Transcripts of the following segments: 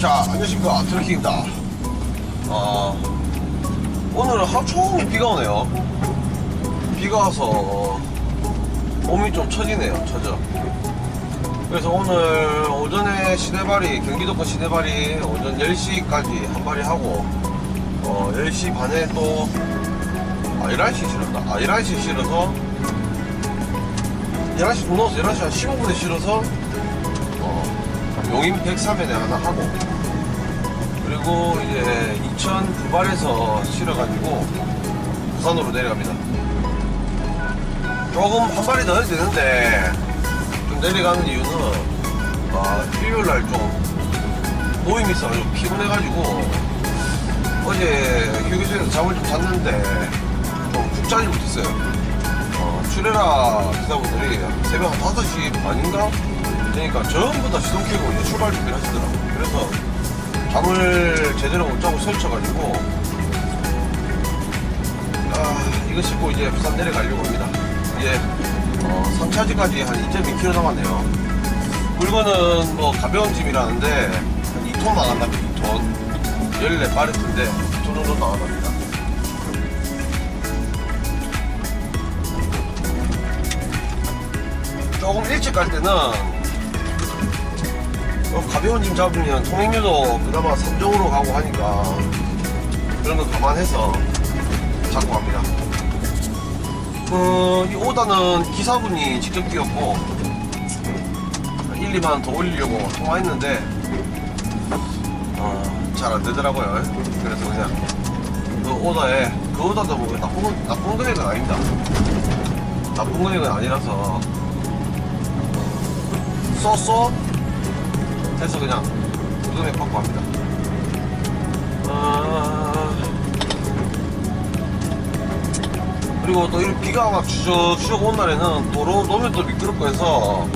자, 안녕하십니까. 트래킹입니다. 어, 오늘은 하루 종일 비가 오네요. 비가 와서 몸이 좀 처지네요, 처져. 그래서 오늘 오전에 시내발이, 경기도권 시내발이 오전 10시까지 한 발이 하고, 어, 10시 반에 또, 아, 11시 실었다. 아, 11시 실어서, 11시 좀 넘어서 11시 한 15분에 실어서, 어, 용인 103엔에 하나 하고 그리고 이제 인천 부발에서 실어가지고 부산으로 내려갑니다 조금 한 발이 더 해야 되는데 좀 내려가는 이유는 아, 일요일 날 좀 모임이 있어가지고 피곤해가지고 어제 휴게소에서 잠을 좀 잤는데 좀푹 자지 못했어요 어, 출애라 기사분들이 새벽 한 5시 반인가? 그러니까 전부 다 시동 켜고 이제 출발 준비를 하시더라고요. 그래서 잠을 제대로 못 자고 설쳐가지고 아, 이거 싣고 이제 부산 내려가려고 합니다. 이제 어, 상차지까지 한 2.2km 남았네요. 물건은 뭐 가벼운 짐이라는데 한 2톤 나간답니다. 2톤. 14파레트인데 2톤 정도 나간답니다. 조금 일찍 갈 때는 어, 가벼운 짐 잡으면 통행료도 그나마 3종으로 가고 하니까 그런 거 감안해서 잡고 갑니다. 어, 이 오다는 기사분이 직접 뛰었고 1, 2만 더 올리려고 통화했는데 어, 잘 안 되더라고요. 그래서 그냥 그 오다에 그 오다도 뭐 나쁜, 건- 나쁜 금액은 아닙니다. 나쁜 금액은 아니라서 쏘쏘 해서 그냥 무덤에 받고 합니다. 아... 그리고 또이 비가 막 추적 추적 온 날에는 도로 노면도 미끄럽고 해서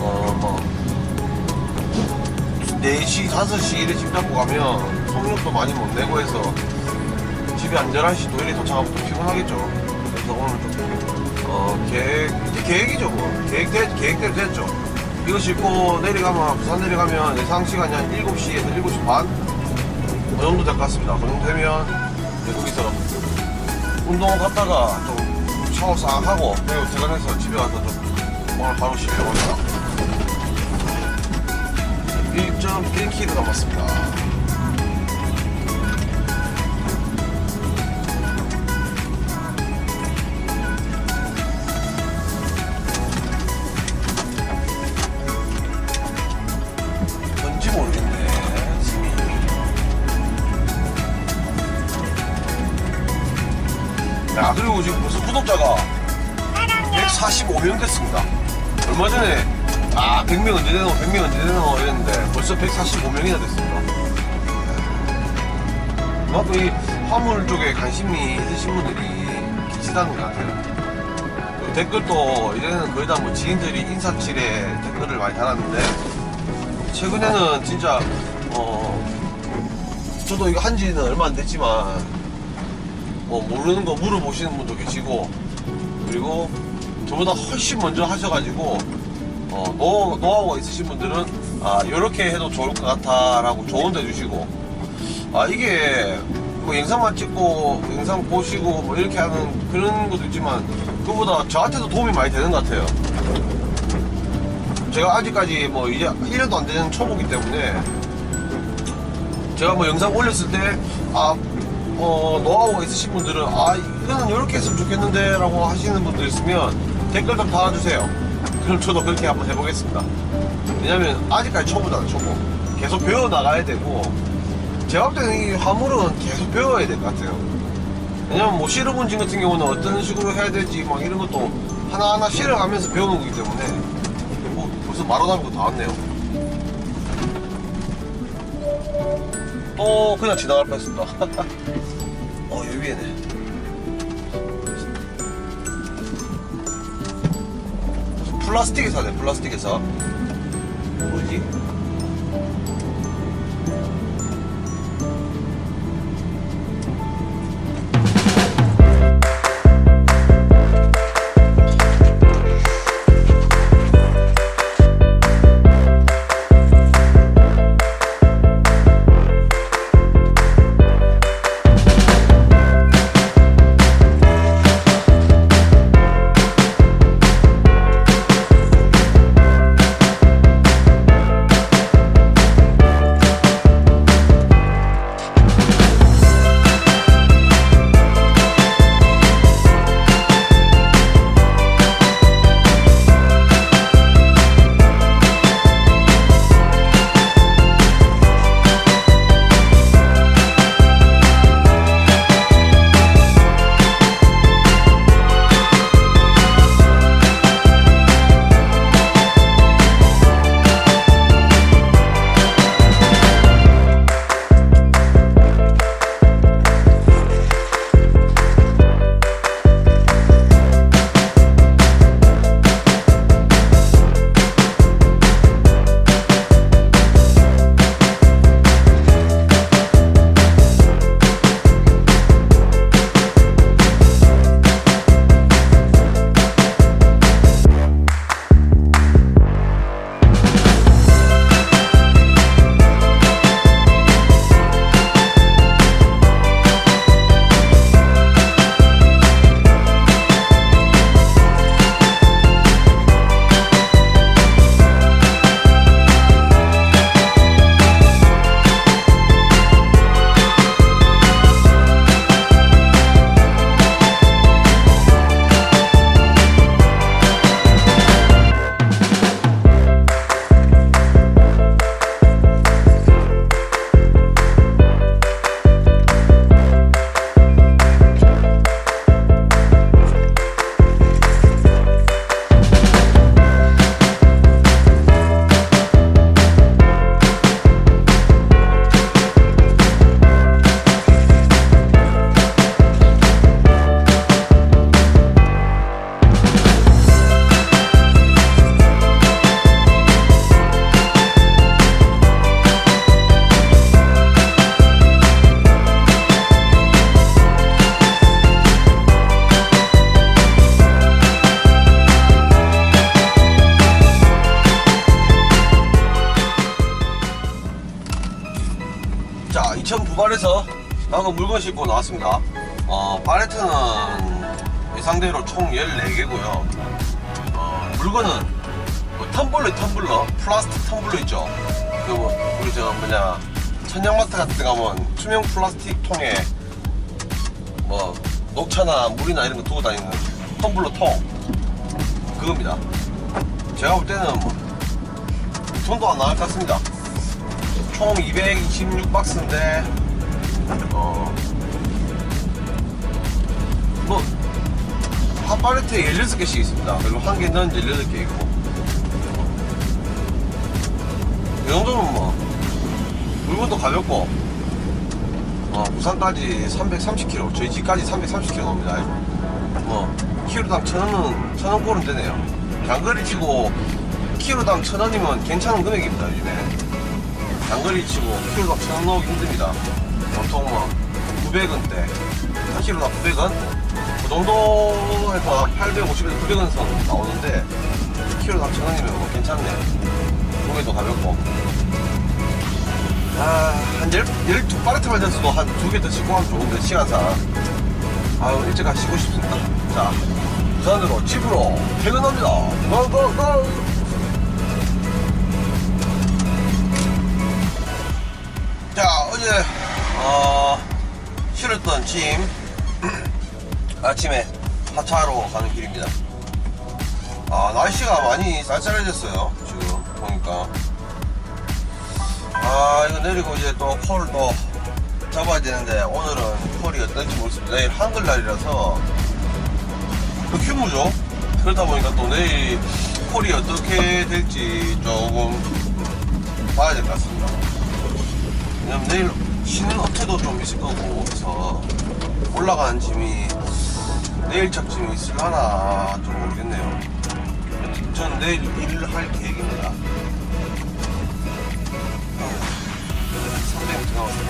어뭐 4시 5시 이래 집 잡고 가면 속력도 많이 못 내고 해서 집에 한 11시 도일에 도착하면 또 피곤하겠죠. 그래서 오늘 좀 어, 계획, 이제 계획이죠, 뭐. 계획, 계획대로 됐죠. 이거 싣고 내려가면, 부산 내려가면 예상 시간이 한 7시에서 7시 반? 그 정도 될 것 같습니다. 그 정도 되면, 이제 거기서 운동 갔다가 좀 샤워 싹 하고, 그리고 퇴근해서 집에 가서 좀 오늘 바로 쉬려고 합니다. 1.1km 남았습니다. 뭔지 모르겠네. 야, 그리고 지금 벌써 구독자가 145명 됐습니다. 얼마 전에, 아, 100명 언제 되노, 100명 언제 되노 이랬는데 벌써 145명이나 됐습니다. 그만큼 이 화물 쪽에 관심이 있으신 분들이 계시다는 것 같아요. 그리고 댓글도 이제는 거의 다 뭐 지인들이 인사칠에 댓글을 많이 달았는데 최근에는 진짜 어 저도 이거 한 지는 얼마 안 됐지만 뭐 모르는 거 물어보시는 분도 계시고 그리고 저보다 훨씬 먼저 하셔가지고 어 노, 노하우가 있으신 분들은 아 요렇게 해도 좋을 것 같아라고 조언도 해주시고 아 이게 뭐 영상만 찍고 영상 보시고 뭐 이렇게 하는 그런 것도 있지만 그보다 저한테도 도움이 많이 되는 것 같아요 제가 아직까지 뭐 이제 1년도 안 되는 초보기 때문에 제가 뭐 영상 올렸을 때, 아, 어, 노하우가 있으신 분들은, 아, 이거는 이렇게 했으면 좋겠는데, 라고 하시는 분들 있으면 댓글 좀 달아주세요. 그럼 저도 그렇게 한번 해보겠습니다. 왜냐면 아직까지 초보잖아요, 초보. 계속 배워 나가야 되고, 제가 볼 때는 이 화물은 계속 배워야 될 것 같아요. 왜냐면 뭐 실어본 진 같은 경우는 어떤 식으로 해야 될지 막 이런 것도 하나하나 실어가면서 배우는 거기 때문에, 뭐 벌써 말하다는 거다 왔네요. 또 그냥 지나갈 뻔했습니다. 어 여기 위에네. 플라스틱에서 하네 플라스틱에서. 뭐지? 방금 물건 싣고 나왔습니다. 어, 팔레트는 예상대로 총 14개고요. 어, 물건은 뭐 텀블러, 텀블러, 플라스틱 텀블러 있죠. 그 뭐, 우리 저 뭐냐, 천장마트 같은 데 가면 투명 플라스틱 통에 뭐 녹차나 물이나 이런 거 두고 다니는 텀블러 통 그겁니다. 제가 볼 때는 뭐 손도 안 나갈 것 같습니다. 총 226박스인데 어, 뭐, 한 팔레트에 16개씩 있습니다. 그리고 한 개는 18개 있고. 이 정도면 뭐, 물건도 가볍고, 어, 부산까지 330km, 저희 집까지 330km 옵니다. 뭐, 키로당 천 원은, 천원 꼴은 되네요. 장거리 치고, 키로당 천 원이면 괜찮은 금액입니다, 요즘에. 장거리 치고, 키로당 천원 넣기 힘듭니다. 보통 뭐 900원대. 1kg당 900원 그 정도 해서 850에서 900원 선 나오는데 1kg당 1000원이면 뭐 괜찮네. 무게도 가볍고. 아한 12파레트 만졌어도 한 두 개더 싣고 가면 좋은데 시간상. 아유 일찍 가 쉬고 싶습니다. 자 부산으로 집으로 퇴근합니다. 고고고! 자 어제 어, 실었던 짐 아침에 하차하러 가는 길입니다. 아 날씨가 많이 쌀쌀해졌어요 지금 보니까. 아 이거 내리고 이제 또콜또 잡아야 되는데 오늘은 콜이 어떨지 모르겠습니다. 내일 한글날이라서. 그 휴무죠? 그러다 보니까 또 내일 콜이 어떻게 될지 조금 봐야 될 것 같습니다. 왜냐면 내일 쉬는 업체도 좀 있을 거고 그래서 올라가는 짐이 내일 착 짐이 있을라나 좀 모르겠네요 전 내일 일을 할 계획입니다 300m 나왔습니다 안녕하세요.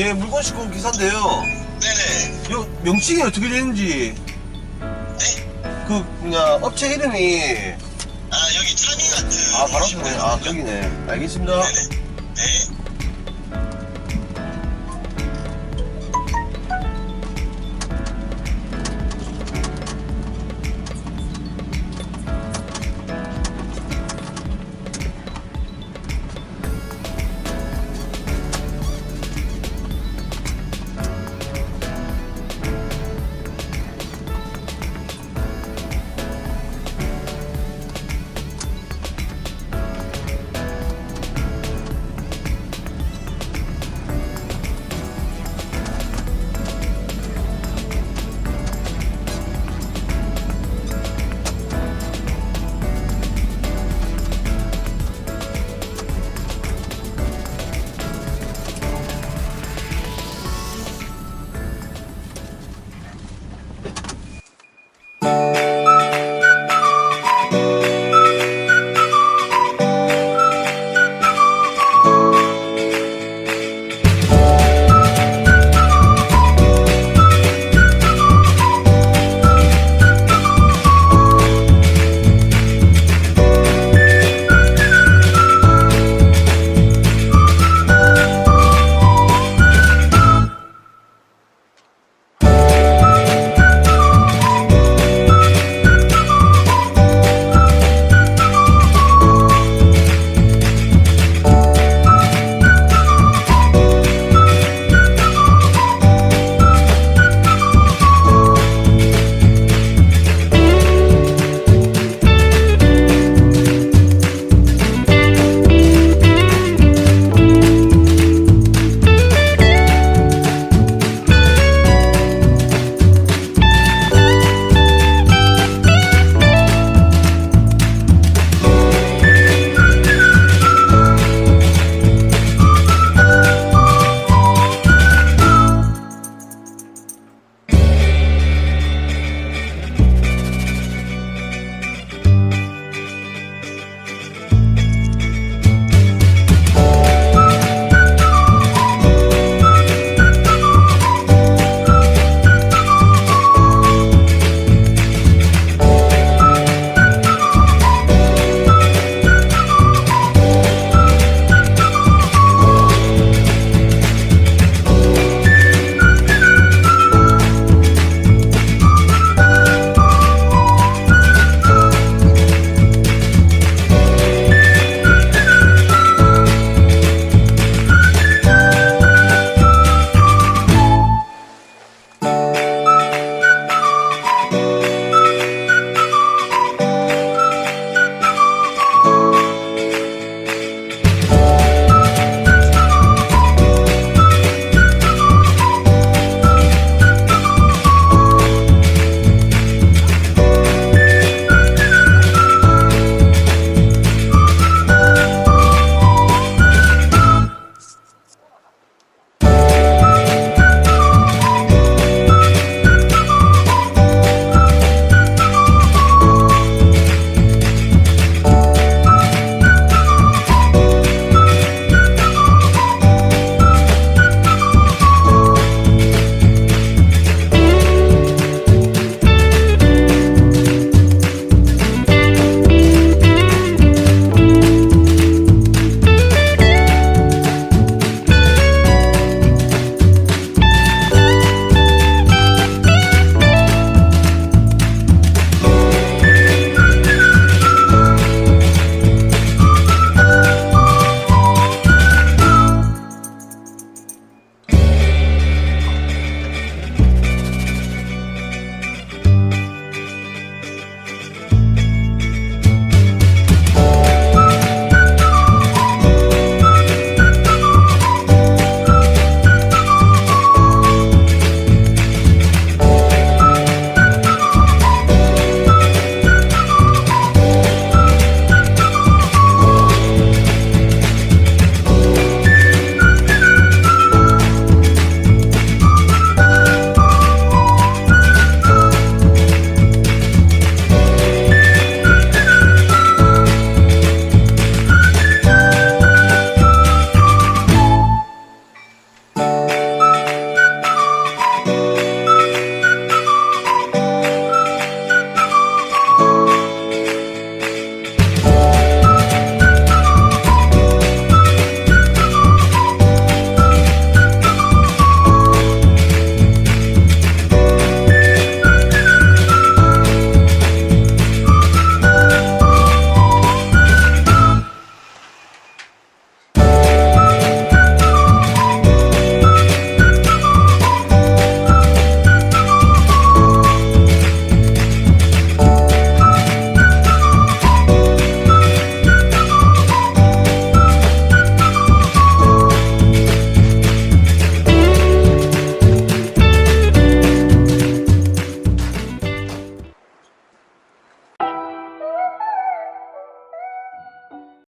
예 물건 싣고 온 기사인데요 네네. 요 명칭이 어떻게 되는지 네? 그 뭐냐 업체 이름이 아 여기 차미마트. 아 바로 앞이네 아 저기네 알겠습니다 네네. 네.